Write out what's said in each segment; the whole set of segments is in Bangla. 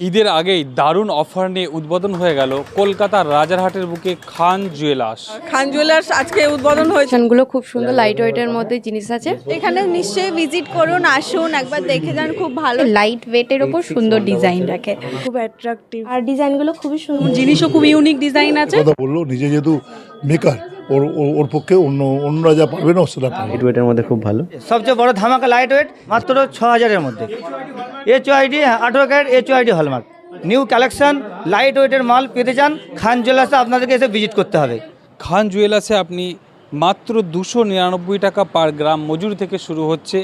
ঈদের আগেই দারুণ অফার নিয়ে উদ্বোধন হয়ে গেল কলকাতার রাজারহাটের বুকে খান জুয়েলার্স। খান জুয়েলার্স আজকে উদ্বোধন হয়েছে। গুলো খুব সুন্দর লাইট ওয়েটের মধ্যে জিনিস আছে। এখানে নিশ্চয়ই ভিজিট করুন আসুন একবার দেখে যান খুব ভালো। লাইট ওয়েটের ওপর সুন্দর ডিজাইন রাখে। খুব অ্যাট্রাকটিভ আর ডিজাইনগুলো খুবই সুন্দর। জিনিসও খুব ইউনিক ডিজাইন আছে। কথা বলল নিজে যেহেতু মেকার ওর ওর- ওর পক্ষে অন্য অন্যরা যা পারবে না সেটা পারবে লাইট ওয়েটের মধ্যে খুব ভালো। সবচেয়ে বড় ধামাকা লাইট ওয়েট মাত্র ছ হাজারের মধ্যে এইচ আইডি আঠেরো carat H ID hallmark new collection light ওয়েটের মাল পেতে চান খান জুয়েলার্সে আপনাদেরকে এসে ভিজিট করতে হবে। খান জুয়েলার্সে আপনি মাত্র দুশো নিরানব্বই টাকা পার গ্রাম মজুরি থেকে শুরু হচ্ছে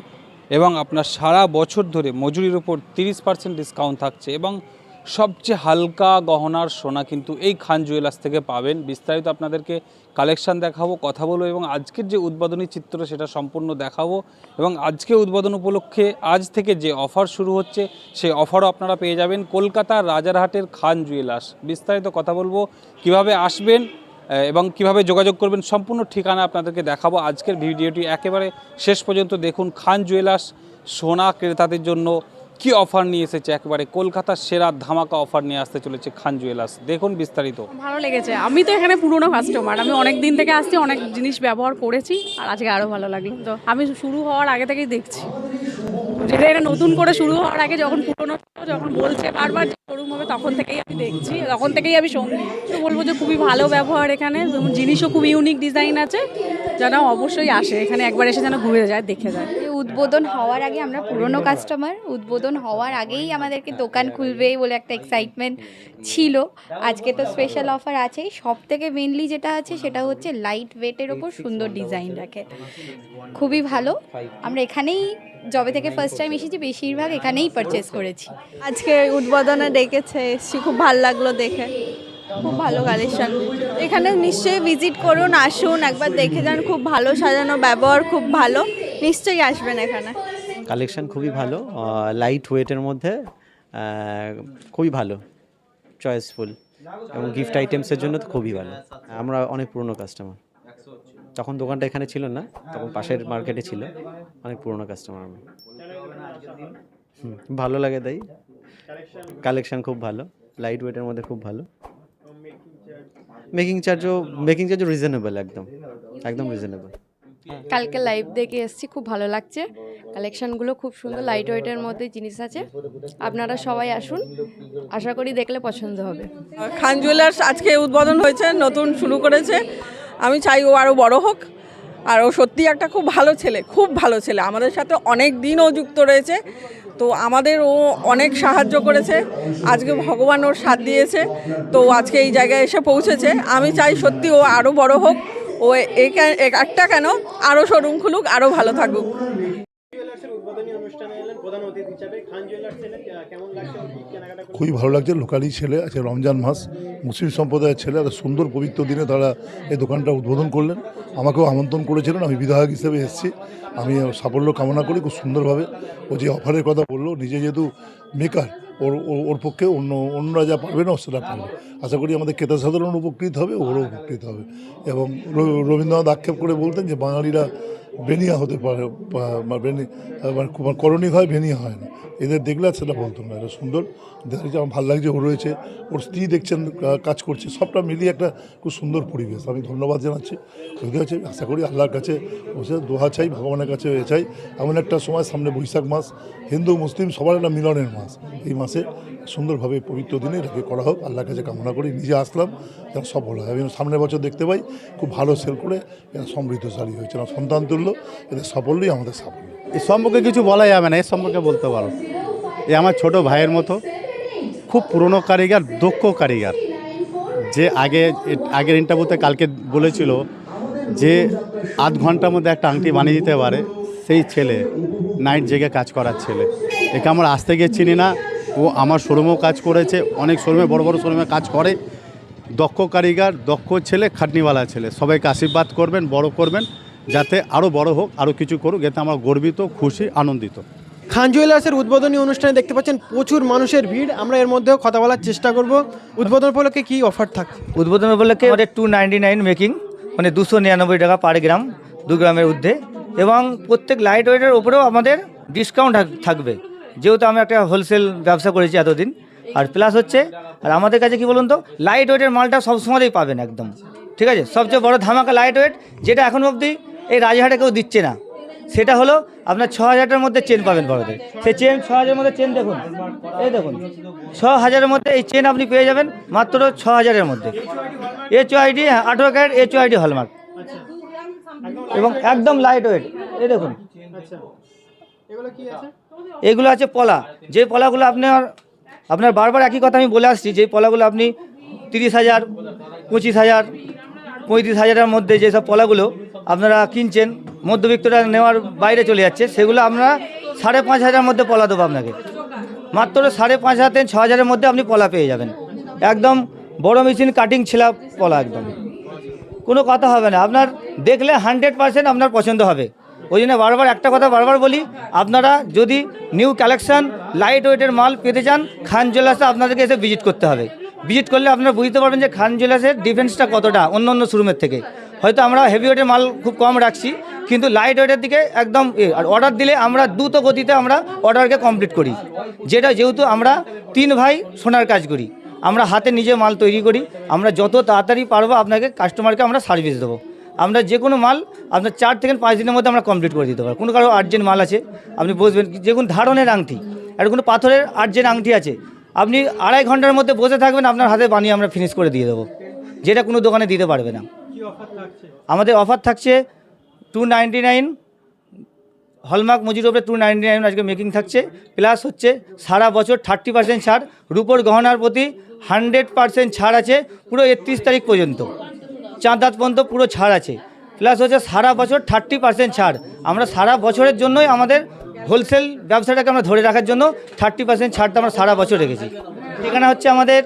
এবং আপনার সারা বছর ধরে মজুরির ওপর তিরিশ পার্সেন্ট ডিসকাউন্ট থাকছে এবং সবচেয়ে হালকা গহনার সোনা কিন্তু এই খান জুয়েলার্স থেকে পাবেন। বিস্তারিত আপনাদেরকে কালেকশন দেখাবো, কথা বলব এবং আজকের যে উদ্বোধনী চিত্র সেটা সম্পূর্ণ দেখাবো এবং আজকে উদ্বোধন উপলক্ষে আজ থেকে যে অফার শুরু হচ্ছে, সেই অফারও আপনারা পেয়ে যাবেন কলকাতার রাজারহাটের খান জুয়েলার্স বিস্তারিত কথা বলব, কীভাবে আসবেন এবং কীভাবে যোগাযোগ করবেন, সম্পূর্ণ ঠিকানা আপনাদেরকে দেখাবো। আজকের ভিডিওটি একেবারে শেষ পর্যন্ত দেখুন খান জুয়েলার্স সোনা ক্রেতাদের জন্য। কি অফার নিয়ে এসেছে? একবারে কলকাতার সেরা ধামাকা অফার নিয়ে আসতে চলেছে খান জুয়েলার্স। দেখুন বিস্তারিত। ভালো লেগেছে। আমি তো এখানে পুরনো কাস্টমার আমি অনেক দিন থেকে আসছি, অনেক জিনিস ব্যবহার করেছি, আর আজকে আরও ভালো লাগল। তো আমি শুরু হওয়ার আগে থেকেই দেখছি। যেটা এটা নতুন করে শুরু হওয়ার আগে যখন পুরনো, যখন বলছে বারবার শোরুম হবে, তখন থেকেই আমি দেখছি, তখন থেকেই আমি সঙ্গী। বলব যে খুবই ভালো ব্যবহার এখানে জিনিসও খুব ইউনিক ডিজাইন আছে, যেন অবশ্যই আসে। এখানে একবার এসে যেন ঘুরে যায়, দেখে যায়। উদ্বোধন হওয়ার আগে আমরা পুরনো কাস্টমার উদ্বোধন হওয়ার আগেই আমাদেরকে দোকান খুলবে বলে একটা এক্সাইটমেন্ট ছিল। আজকে তো স্পেশাল অফার আছেই। সব থেকে মেনলি যেটা আছে সেটা হচ্ছে লাইট ওয়েটের ওপর সুন্দর ডিজাইন রাখে। খুবই ভালো। আমরা এখানেই জবে থেকে ফার্স্ট টাইম এসেছি, বেশিরভাগ এখানেই পারচেস করেছি। আজকে উদ্বোধনে ডেকেছে, এসছি। খুব ভালো লাগল দেখে। খুব ভালো কালেকশন এখানে নিশ্চয়ই ভিজিট করুন, আসুন, একবার দেখে যান। খুব ভালো সাজানো ব্যবহার, খুব ভালো। নিশ্চয়ই আসবেন এখানে। কালেকশন খুবই ভালো লাইট ওয়েটের মধ্যে খুবই ভালো চয়েসফুল এবং গিফট আইটেমসের জন্য তো খুবই ভালো। আমরা অনেক পুরনো কাস্টমার তখন দোকানটা এখানে ছিল না তখন পাশের মার্কেটে ছিল অনেক পুরনো কাস্টমার হুম, ভালো লাগে তাই। কালেকশন খুব ভালো লাইট ওয়েটের মধ্যে খুব ভালো। মেকিং চার্জও মেকিং চার্জও রিজনেবল একদম একদম রিজনেবল কালকে লাইভ দেখে এসেছি খুব ভালো লাগছে। কালেকশনগুলো খুব সুন্দর লাইট ওয়েটের মধ্যে জিনিস আছে। আপনারা সবাই আসুন আশা করি দেখলে পছন্দ হবে। খান জুয়েলার্স আজকে উদ্বোধন হয়েছে নতুন শুরু করেছে। আমি চাই ও আরও বড় হোক। আর ও সত্যি একটা খুব ভালো ছেলে খুব ভালো ছেলে। আমাদের সাথে অনেক দিন ও যুক্ত রয়েছে। তো আমাদের ও অনেক সাহায্য করেছে। আজকে ভগবান ওর সাথ দিয়েছে। তো আজকে এই জায়গায় এসে পৌঁছেছে। আমি চাই সত্যি ও আরও বড় হোক। ও একটা কেন? আরও শোরুম খুলুক আরও ভালো থাকুক। খুবই ভালো লাগছে। লোকালি ছেলে আছে রমজান মাস। মুসলিম সম্প্রদায়ের ছেলে এত সুন্দর পবিত্র দিনে তারা এই দোকানটা উদ্বোধন করলেন। আমাকেও আমন্ত্রণ করেছিলেন। আমি বিধায়ক হিসেবে এসেছি। আমি সাফল্য কামনা করি খুব সুন্দরভাবে। ও যে অফারের কথা বলল, নিজে যেহেতু মেকার ওর, ওর- পক্ষে অন্য অন্যরা যা পারবে না সেটা পারবে। আশা করি আমাদের ক্রেতা সাধারণ উপকৃত হবে, ওরও উপকৃত হবে। এবং রবীন্দ্রনাথ আক্ষেপ করে বলতেন যে বাঙালিরা বেনিয়া হতে পারে বেনি মানে করণিক হয় বেনিয়া হয় না। এদের দেখলে আর সেটা বলতো না এটা সুন্দর। দেখেছি আমার ভালো লাগছে ও রয়েছে, ওর স্ত্রী দেখছেন কাজ করছে, সবটা মিলিয়ে একটা খুব সুন্দর পরিবেশ। আমি ধন্যবাদ জানাচ্ছি। পারছি আশা করি আল্লাহর কাছে বসে দোহা চাই, ভগবানের কাছে এ চাই। এমন একটা সময়, সামনে বৈশাখ মাস, হিন্দু, মুসলিম, সবার একটা মিলনের মাস। এই মাসে সুন্দরভাবে পবিত্র দিনে এটাকে করা হোক। আল্লাহর কাছে কামনা করি, নিজে আসলাম, যেন সফল হয়। আমি সামনের বছর দেখতে পাই, খুব ভালো সেল করে সমৃদ্ধশালী হয়েছে। সন্তান তুল্য এদের সাফল্যই আমাদের সাফল্য এ সম্পর্কে কিছু বলা যাবে না এর সম্পর্কে বলতে পারো। এ আমার ছোট ভাইয়ের মতো, খুব পুরনো কারিগর, দক্ষ কারিগর। যে আগে, আগের ইন্টারভিউতে কালকে বলেছিল যে আধ ঘণ্টার মধ্যে একটা আংটি বানিয়ে দিতে পারে, সেই ছেলে নাইট জেগে কাজ করার ছেলে। একে আমরা আসতে গিয়ে চিনি না, ও আমার শোরুমেও কাজ করেছে, অনেক শোরুমে বড় বড় শোরুমে কাজ করে। দক্ষ কারিগর, দক্ষ ছেলে, খাটনিওয়ালা ছেলে। সবাইকে আশীর্বাদ করবেন, বড় করবেন। যাতে আরও বড় হোক আরও কিছু করুক এতে আমরা গর্বিত খুশি আনন্দিত। খান জুয়েলার্সের উদ্বোধনী অনুষ্ঠানে দেখতে পাচ্ছেন প্রচুর মানুষের ভিড়। আমরা এর মধ্যেও কথা বলার চেষ্টা করব। উদ্বোধন উপলক্ষে কি অফার থাকছে? উদ্বোধন উপলক্ষে আমাদের টু নাইনটি নাইন মেকিং মানে দুশো নিরানব্বই টাকা পার গ্রাম দু গ্রামের ঊর্ধ্বে। এবং প্রত্যেক লাইট ওয়েটের ওপরেও আমাদের ডিসকাউন্ট থাকবে। যেহেতু আমি একটা হোলসেল ব্যবসা করেছি এতদিন। আর প্লাস হচ্ছে আর আমাদের কাছে কি বলুন তো লাইট ওয়েটের মালটা সবসময়ই পাবেন একদম। ঠিক আছে? সবচেয়ে বড় ধামাকা লাইট ওয়েট যেটা এখন অবধি এই রাজহাটে কেউ দিচ্ছে না। সেটা হলো আপনার ছ হাজারটার মধ্যে চেন পাবেন বড়দের। সেই চেন ছ হাজারের মধ্যে চেন দেখুন। এই দেখুন, ছ হাজারের মধ্যে এই চেন আপনি পেয়ে যাবেন মাত্র ছ হাজারের মধ্যে। এইচ আইডি আঠেরো ক্যারেট এইচ আইডি হলমার্ক এবং একদম লাইট ওয়েট এই দেখুন। এগুলো আছে পলা। যে পলাগুলো আপনার আপনার বারবার একই কথা আমি বলে আসছি, যে পলাগুলো আপনি তিরিশ হাজার, পঁচিশ হাজার, পঁয়ত্রিশ হাজারের মধ্যে যেসব পলাগুলো আপনারা কিনছেন, মধ্যবিত্তরা নেওয়ার বাইরে চলে যাচ্ছে, সেগুলো আমরা সাড়ে পাঁচ হাজারের মধ্যে পলা দেবো আপনাকে। মাত্র সাড়ে পাঁচ হাজার থেকে ছ হাজারের মধ্যে আপনি পলা পেয়ে যাবেন। একদম বড় মেশিন কাটিং ছিলা পলা একদম। কোনো কথা হবে না। আপনার দেখলে হান্ড্রেড পার্সেন্ট আপনার পছন্দ হবে। ওই জন্য বারবার একটা কথা বারবার বলি, আপনারা যদি নিউ কালেকশান লাইট ওয়েটের মাল পেতে চান, খান জুয়েলার্সে আপনাদেরকে এসে ভিজিট করতে হবে। ভিজিট করলে আপনারা বুঝতে পারবেন যে খান জুয়েলার্সের ডিফেন্সটা কতটা অন্য অন্য শোরুমের থেকে। হয়তো আমরা হেভি ওয়েটের মাল খুব কম রাখছি, কিন্তু লাইট ওয়েটের দিকে একদম আর অর্ডার দিলে আমরা দ্রুত গতিতে আমরা অর্ডারকে কমপ্লিট করি। যেটা যেহেতু আমরা তিন ভাই সোনার কাজ করি, আমরা হাতে নিজে মাল তৈরি করি, আমরা যত তাড়াতাড়ি পারব আপনাকে কাস্টমারকে আমরা সার্ভিস দেবো। আমরা যে কোনো মাল আপনার চার থেকে পাঁচ দিনের মধ্যে আমরা কমপ্লিট করে দিতে পারব। কোনো কারও আর্জেন্ট মাল আছে, আপনি বসবেন, যে কোনো ধারণের আংটি, আর কোনো পাথরের আর্জেন্ট আংটি আছে, আপনি আড়াই ঘণ্টার মধ্যে বসে থাকবেন, আপনার হাতে বানিয়ে আমরা ফিনিশ করে দিয়ে দেবো। যেটা কোনো দোকানে দিতে পারবে না। আমাদের অফার থাকছে টু নাইনটি নাইন হলমার্ক মজুর ওপরে টু নাইনটি নাইন আজকে মেকিং থাকছে। প্লাস হচ্ছে সারা বছর থার্টি পার্সেন্ট ছাড়, রুপোর গহনার প্রতি হান্ড্রেড পার্সেন্ট ছাড় আছে, পুরো একত্রিশ তারিখ পর্যন্ত। চাঁদ রাত পর্যন্ত পুরো ছাড় আছে। প্লাস হচ্ছে সারা বছর থার্টি পার্সেন্ট ছাড়। আমরা সারা বছরের জন্যই আমাদের হোলসেল ব্যবসাটাকে আমরা ধরে রাখার জন্য থার্টি পার্সেন্ট ছাড়টা আমরা সারা বছর রেখেছি। ঠিকানা হচ্ছে আমাদের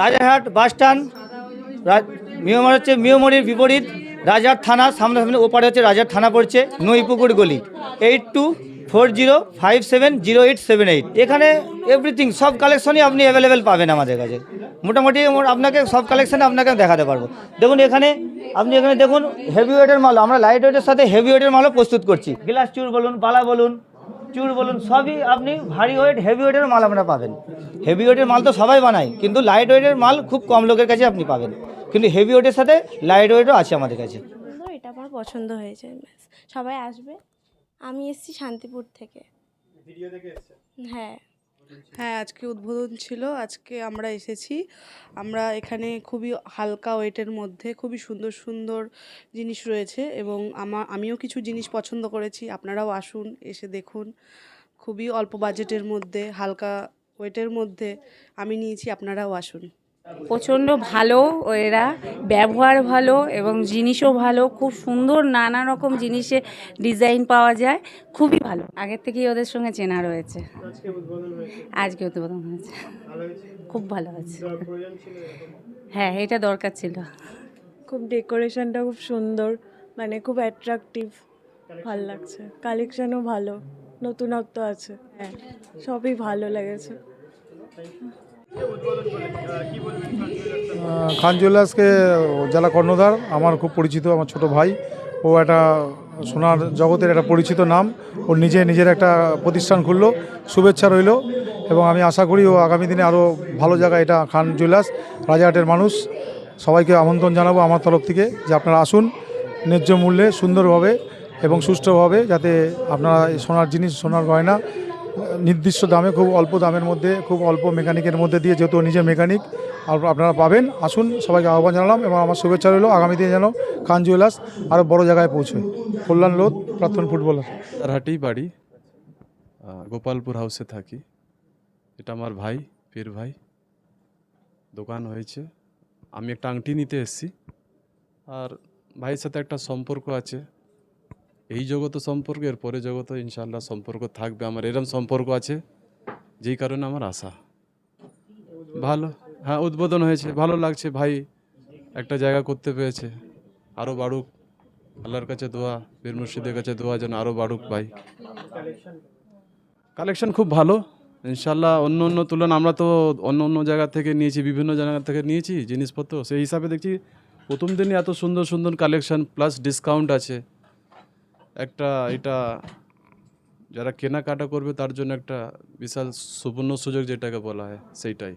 রাজারহাট বাস স্ট্যান্ড মিয়মার হচ্ছে মিয়মরির বিপরীত। রাজার থানা, সামনাসামনি ওপারে হচ্ছে রাজার থানা পড়ছে নইপুকুর গলি। Eight two four zero five seven zero eight seven eight. এখানে এভরিথিং সব কালেকশনই আপনি অ্যাভেলেবেল পাবেন আমাদের কাছে। মোটামুটি মোট- আপনাকে সব কালেকশন আপনাকে দেখাতে পারব। দেখুন এখানে, আপনি এখানে দেখুন হেভি ওয়েটের মাল, আমরা লাইট ওয়েটের সাথে হেভি ওয়েটের মালও প্রস্তুত করছি। গ্লাস চুর বলুন বালা বলুন, চুর বলুন, সবই আপনি ভারী ওয়েট হেভি ওয়েটের মাল আপনারা পাবেন। হেভি ওয়েটের মাল তো সবাই বানায়, কিন্তু লাইট ওয়েটের মাল খুব কম লোকের কাছে আপনি পাবেন। কিন্তু হেভি ওয়েটের সাথে লাইট ওয়েটও আছে আমাদের কাছে। সুন্দর এটা আমার পছন্দ হয়েছে ব্যাস। সবাই আসবে। আমি এসেছি শান্তিপুর থেকে। ভিডিও দেখে এসছে? হ্যাঁ। হ্যাঁ আজকে উদ্বোধন ছিল। আজকে আমরা এসেছি। আমরা এখানে খুবই হালকা ওয়েটের মধ্যে খুবই সুন্দর সুন্দর জিনিস রয়েছে এবং আমার আমিও কিছু জিনিস পছন্দ করেছি। আপনারাও আসুন এসে দেখুন। খুবই অল্প বাজেটের মধ্যে হালকা ওয়েটের মধ্যে আমি নিয়েছি আপনারাও আসুন। প্রচণ্ড ভালো এরা, ব্যবহার ভালো এবং জিনিসও ভালো, খুব সুন্দর নানা রকম জিনিসের ডিজাইন পাওয়া যায়, খুবই ভালো। আগের থেকেই ওদের সঙ্গে চেনা রয়েছে। আজকে উদ্বোধন হয়েছে। খুব ভালো হয়েছে। হ্যাঁ এটা দরকার ছিল। খুব ডেকোরেশনটা খুব সুন্দর মানে খুব অ্যাট্রাকটিভ ভালো লাগছে। কালেকশনও ভালো, নতুনত্ব আছে। হ্যাঁ সবই ভালো লেগেছে। খান জুয়েলার্সকে যারা কর্ণধার, আমার খুব পরিচিত আমার ছোট ভাই। ও একটা সোনার জগতের একটা পরিচিত নাম। ও নিজে নিজের একটা প্রতিষ্ঠান খুললো, শুভেচ্ছা রইল এবং আমি আশা করি ও আগামী দিনে আরও ভালো জায়গা এটা খান জুয়েলার্স, রাজাহাটের মানুষ। সবাইকে আমন্ত্রণ জানাব আমার তরফ থেকে যে আপনারা আসুন ন্যায্য মূল্যে সুন্দরভাবে এবং সুষ্ঠুভাবে যাতে আপনারা সোনার জিনিস, সোনার গয়না নির্দিষ্ট দামে খুব অল্প দামের মধ্যে, খুব অল্প মেকানিকের মধ্যে দিয়ে যেহেতু নিজে মেকানিক আপনারা পাবেন। আসুন, সবাইকে আহ্বান জানালাম এবং আমার শুভেচ্ছা রইল। আগামী দিনে যেন খান জুয়েলার্স আরও বড় জায়গায় পৌঁছয়। কল্যাণ লোধ, প্রাক্তন ফুটবলার। রাহাটেই বাড়ি গোপালপুর হাউসে থাকি। এটা আমার ভাই, পীর ভাই। দোকান হয়েছে। আমি একটা আংটি নিতে এসেছি। আর ভাইয়ের সাথে একটা সম্পর্ক আছে। এই জগতে সম্পর্ক এর পরে জগতে ইনশাল্লাহ সম্পর্ক থাকবে। আমার এরম সম্পর্ক আছে, যেই কারণে আমার আশা। ভালো হ্যাঁ উদ্বোধন হয়েছে, ভালো লাগছে, ভাই একটা জায়গা করতে পেরেছে। আরও বাড়ুক। আল্লাহর কাছে দোয়া, বীর মুর্শিদের কাছে দোয়া যেন আরও বাড়ুক, ভাই। কালেকশন খুব ভালো ইনশাল্লাহ অন্য অন্য তুলনা আমরা তো অন্য অন্য জায়গা থেকে নিয়েছি, বিভিন্ন জায়গা থেকে নিয়েছি জিনিসপত্র। সেই হিসাবে দেখছি প্রথম দিনই এত সুন্দর সুন্দর কালেকশন প্লাস ডিসকাউন্ট আছে। একটা এটা যারা কেনাকাটা করবে তার জন্য একটা বিশাল সুবর্ণ সুযোগ যেটাকে বলা হয়, সেইটাই।